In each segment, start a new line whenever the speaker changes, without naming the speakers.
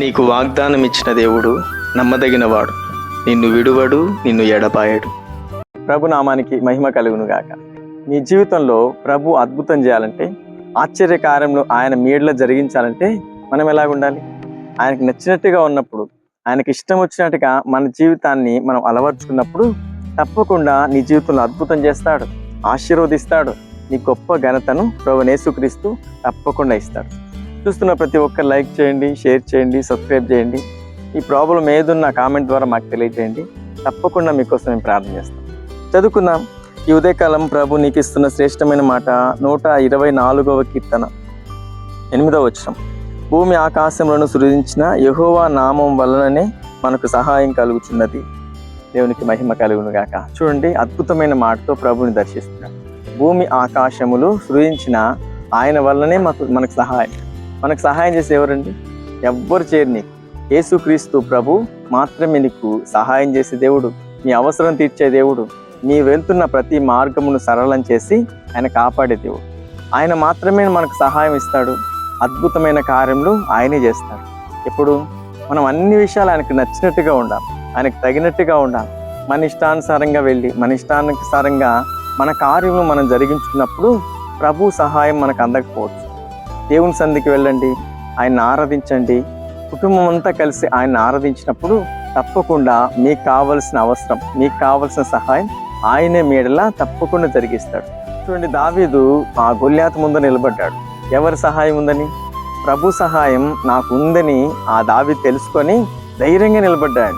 నీకు వాగ్దానం ఇచ్చిన దేవుడు నమ్మదగినవాడు. నిన్ను విడువడు నిన్ను ఎడపాయడు ప్రభు నామానికి మహిమ కలుగును గాక నీ జీవితంలో ప్రభు అద్భుతం చేయాలంటే ఆశ్చర్యకార్యంలో ఆయన మీడలో జరిగించాలంటే మనం ఎలాగ ఉండాలి ఆయనకు నచ్చినట్టుగా ఉన్నప్పుడు ఆయనకి ఇష్టం వచ్చినట్టుగా మన జీవితాన్ని మనం అలవర్చుకున్నప్పుడు తప్పకుండా నీ జీవితంలో అద్భుతం చేస్తాడు ఆశీర్వదిస్తాడు. నీ గొప్ప ఘనతను ప్రభు నేసుక్రీస్తూ తప్పకుండా ఇస్తాడు. చూస్తున్న ప్రతి ఒక్కరు లైక్ చేయండి షేర్ చేయండి సబ్స్క్రైబ్ చేయండి. ఈ ప్రాబ్లం ఏదున్నా కామెంట్ ద్వారా మాకు తెలియజేయండి. తప్పకుండా మీకోసం మేము ప్రార్థన చేస్తాం చదువుకుందాం. ఈ ఉదయకాలం ప్రభు నీకు ఇస్తున్న శ్రేష్టమైన మాట నూట ఇరవై నాలుగవ కీర్తన ఎనిమిదవ వచనం. భూమి ఆకాశములను సృజించిన యహోవా నామం వలననే మనకు సహాయం కలుగుచున్నది. దేవునికి మహిమ కలుగును గాక చూడండి అద్భుతమైన మాటతో ప్రభుని దర్శిస్తున్నాడు భూమి ఆకాశములు సృజించిన ఆయన వల్లనే మాకు మనకు సహాయం. మనకు సహాయం చేసే ఎవరండి? ఎవ్వరు చేయరు నీకు. యేసుక్రీస్తు ప్రభు మాత్రమే నీకు సహాయం చేసే దేవుడు. నీ అవసరం తీర్చే దేవుడు. నీ వెళ్తున్న ప్రతి మార్గమును సరళం చేసి ఆయన కాపాడే దేవుడు. ఆయన మాత్రమే మనకు సహాయం ఇస్తాడు. అద్భుతమైన కార్యములు ఆయనే చేస్తాడు. ఇప్పుడు మనం అన్ని విషయాలు ఆయనకు నచ్చినట్టుగా ఉండాలి. ఆయనకు తగినట్టుగా ఉండాలి. మన ఇష్టానుసారంగా వెళ్ళి మన ఇష్టానుసారంగా మన కార్యము మనం జరిగించుకున్నప్పుడు ప్రభు సహాయం మనకు అందకపోవచ్చు. దేవుని సంధికి వెళ్ళండి ఆయన్ని ఆరాధించండి. కుటుంబం అంతా కలిసి ఆయన్ని ఆరాధించినప్పుడు తప్పకుండా మీకు కావలసిన అవసరం మీకు కావలసిన సహాయం ఆయనే మీడలా తప్పకుండా జరిగిస్తాడు. చూడండి దావీదు ఆ గొల్యాత ముందు నిలబడ్డాడు. ఎవరి సహాయం ఉందని? ప్రభు సహాయం నాకు ఉందని ఆ దావి తెలుసుకొని ధైర్యంగా నిలబడ్డాడు.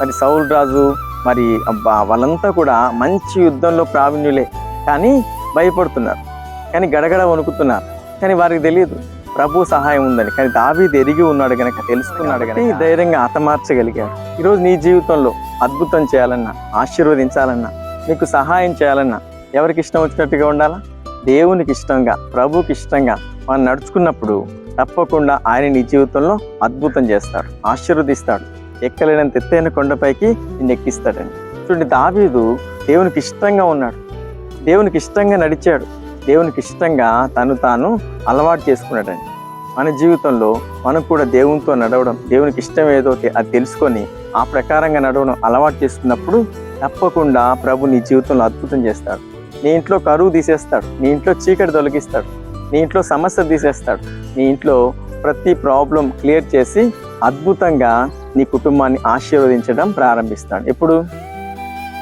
మరి సౌల్ రాజు మరి అబ్బా వాళ్ళంతా కూడా మంచి యుద్ధంలో ప్రావీణ్యులే. కానీ భయపడుతున్నారు. కానీ గడగడ వణుకుతున్నారు. కానీ వారికి తెలియదు. ప్రభు సహాయం ఉందని. కానీ దావీదు ఎరిగి ఉన్నాడు కనుక తెలుసుకున్నాడు కనుక ధైర్యంగా హతమార్చగలిగాడు. ఈరోజు నీ జీవితంలో అద్భుతం చేయాలన్నా ఆశీర్వదించాలన్నా నీకు సహాయం చేయాలన్నా ఎవరికి ఇష్టం వచ్చినట్టుగా ఉండాలా? దేవునికి ఇష్టంగా ప్రభుకి ఇష్టంగా మనం నడుచుకున్నప్పుడు తప్పకుండా ఆయన నీ జీవితంలో అద్భుతం చేస్తాడు ఆశీర్వదిస్తాడు. ఎక్కలేనంత ఎత్తైన కొండపైకి నిన్ను ఎక్కిస్తాడండి. చూడండి దావీదు దేవునికి ఇష్టంగా ఉన్నాడు. దేవునికి ఇష్టంగా నడిచాడు. దేవునికి ఇష్టంగా తను తాను అలవాటు చేసుకున్నాడండి మన జీవితంలో మనం కూడా దేవునితో నడవడం దేవునికి ఇష్టం ఏదో అది తెలుసుకొని ఆ ప్రకారంగా నడవడం అలవాటు చేసుకున్నప్పుడు తప్పకుండా ప్రభు నీ జీవితంలో అద్భుతం చేస్తాడు. నీ ఇంట్లో కరువు తీసేస్తాడు నీ ఇంట్లో చీకటి తొలగిస్తాడు నీ ఇంట్లో సమస్య తీసేస్తాడు నీ ఇంట్లో ప్రతి ప్రాబ్లం క్లియర్ చేసి అద్భుతంగా నీ కుటుంబాన్ని ఆశీర్వదించడం ప్రారంభిస్తాడు. ఎప్పుడు?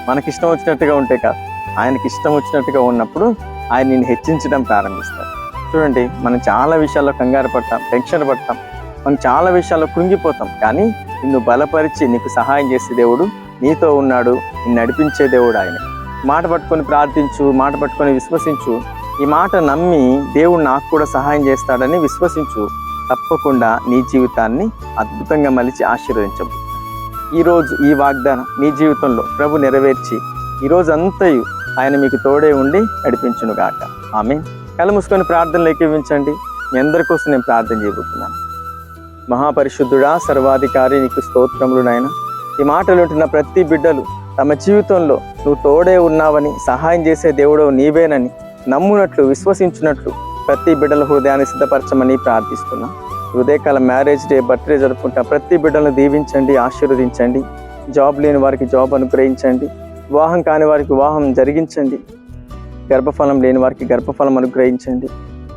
మనకిష్టం వచ్చినట్టుగా ఉంటే కాదు. ఆయనకి ఇష్టం వచ్చినట్టుగా ఉన్నప్పుడు ఆయన నిన్ను హెచ్చించడం ప్రారంభిస్తాడు. చూడండి మనం చాలా విషయాల్లో కంగారు పడతాం టెన్షన్ పడతాం మనం చాలా విషయాల్లో కృంగిపోతాం కానీ నిన్ను బలపరిచి నీకు సహాయం చేసే దేవుడు నీతో ఉన్నాడు నిన్ను నడిపించే దేవుడు ఆయన. మాట పట్టుకొని ప్రార్థించు మాట పట్టుకొని విశ్వసించు. ఈ మాట నమ్మి దేవుడు నాకు కూడా సహాయం చేస్తాడని విశ్వసించు. తప్పకుండా నీ జీవితాన్ని అద్భుతంగా మలిచి ఆశీర్వదించబు ఈరోజు ఈ వాగ్దానం నీ జీవితంలో ప్రభు నెరవేర్చి ఈరోజు అంతయు ఆయన మీకు తోడే ఉండి నడిపించును గాక ఆమె కళ్ళు మూసుకొని ప్రార్థనలు ఎక్కివించండి మీ అందరి కోసం నేను ప్రార్థన చేయబోతున్నాను. మహాపరిశుద్ధుడా సర్వాధికారి నీకు స్తోత్రములు నాయన. ఈ మాటలు వింటున్న ప్రతి బిడ్డలు తమ జీవితంలో నువ్వు తోడే ఉన్నావని సహాయం చేసే దేవుడు నీవేనని నమ్మునట్లు విశ్వసించినట్లు ప్రతి బిడ్డల హృదయాన్ని సిద్ధపరచమని ప్రార్థిస్తున్నా. హృదయకాల మ్యారేజ్ డే బర్త్డే జరుపుకుంటా ప్రతి బిడ్డలను దీవించండి ఆశీర్వదించండి. జాబ్ లేని వారికి జాబ్ అనుగ్రహించండి. వివాహం కాని వారికి వివాహం జరిగించండి. గర్భఫలం లేని వారికి గర్భఫలం అనుగ్రహించండి.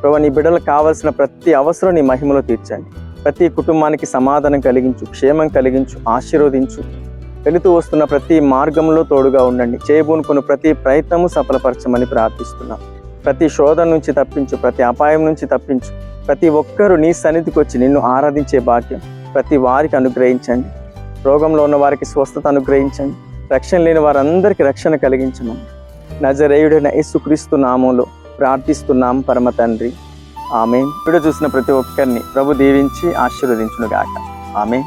ప్రభు నీ బిడ్డలకు కావాల్సిన ప్రతి అవసరం నీ మహిమలో తీర్చండి. ప్రతి కుటుంబానికి సమాధానం కలిగించు క్షేమం కలిగించు ఆశీర్వదించు. వెళుతూ వస్తున్న ప్రతి మార్గంలో తోడుగా ఉండండి. చేయబోనుకున్న ప్రతి ప్రయత్నము సఫలపరచమని ప్రార్థిస్తున్నాం. ప్రతి శోధ నుంచి తప్పించు ప్రతి అపాయం నుంచి తప్పించు. ప్రతి ఒక్కరూ నీ సన్నిధికి వచ్చి నిన్ను ఆరాధించే భాగ్యం ప్రతి వారికి అనుగ్రహించండి. రోగంలో ఉన్న వారికి స్వస్థత అనుగ్రహించండి. రక్షణ లేని వారందరికీ రక్షణ కలిగించమని నజరేయుడైన యేసుక్రీస్తు నామంలో ప్రార్థిస్తున్నాం పరమ తండ్రి. ఆమె ఇప్పుడు చూసిన ప్రతి ఒక్కరిని ప్రభు దీవించి ఆశీర్వదించునుగాక. ఆమె